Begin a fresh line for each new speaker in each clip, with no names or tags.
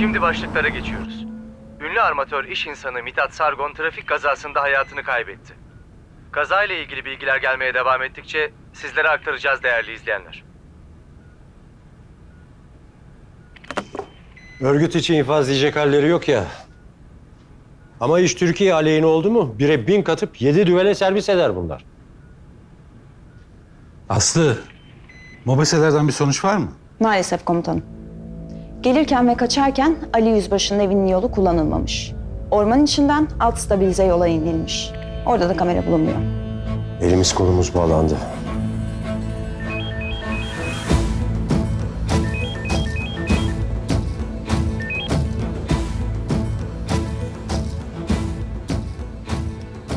Şimdi başlıklara geçiyoruz. Ünlü armatör iş insanı Mithat Sargon trafik kazasında hayatını kaybetti. Kazayla ilgili bilgiler gelmeye devam ettikçe sizlere aktaracağız değerli izleyenler.
Örgüt için infaz diyecek halleri yok ya. Ama iş Türkiye aleyhine oldu mu bire bin katıp yedi düvele servis eder bunlar.
Aslı, mobeselerden bir sonuç var mı?
Maalesef komutanım. Gelirken ve kaçarken Ali Yüzbaşı'nın evinin yolu kullanılmamış. Orman içinden alt stabilize yola inilmiş. Orada da kamera bulunmuyor.
Elimiz kolumuz bağlandı.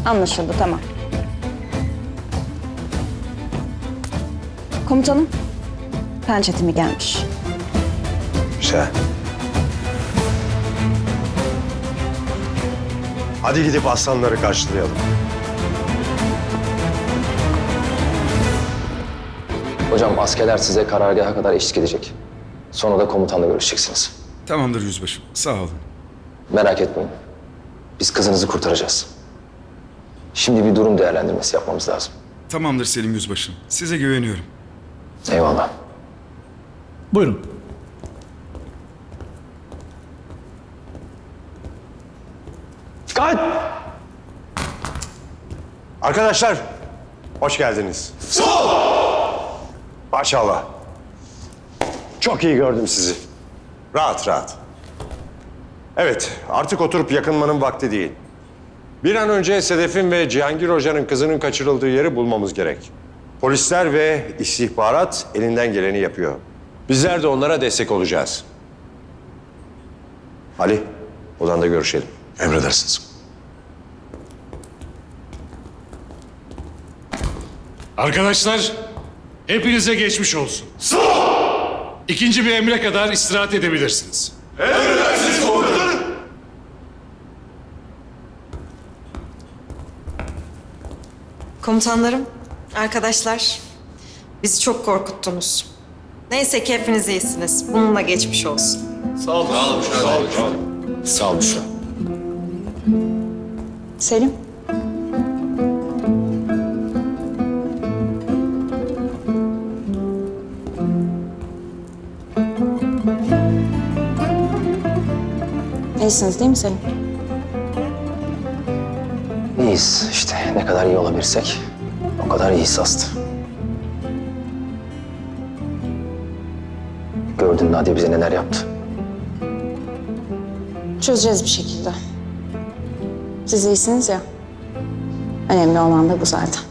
Anlaşıldı, tamam. Komutanım, pençetimi gelmiş.
Güzel. Hadi gidip aslanları karşılayalım.
Hocam askerler size karargaha kadar eşlik edecek. Sonra da komutanla görüşeceksiniz.
Tamamdır yüzbaşım. Sağ olun.
Merak etmeyin. Biz kızınızı kurtaracağız. Şimdi bir durum değerlendirmesi yapmamız lazım.
Tamamdır Selim yüzbaşım. Size güveniyorum.
Eyvallah.
Buyurun.
Dikkat! Arkadaşlar, hoş geldiniz. Sol! Maşallah. Çok iyi gördüm sizi. Rahat rahat. Evet, artık oturup yakınmanın vakti değil. Bir an önce Sedef'in ve Cihangir Hoca'nın kızının kaçırıldığı yeri bulmamız gerek. Polisler ve istihbarat elinden geleni yapıyor. Bizler de onlara destek olacağız. Ali, odanda görüşelim. Emredersiniz.
Arkadaşlar, hepinize geçmiş olsun. İkinci bir emre kadar istirahat edebilirsiniz.
Komutanlarım, arkadaşlar, bizi çok korkuttunuz. Neyse ki hepiniz iyisiniz. Bununla geçmiş olsun.
Sağ ol Büşra.
Selim, İyisiniz değil mi Selim?
İyiyiz işte. Ne kadar iyi olabilirsek o kadar iyiyiz Aslı. Gördün Nadia bize neler yaptı.
Çözeceğiz bir şekilde. Siz iyisiniz ya. Önemli olan da bu zaten.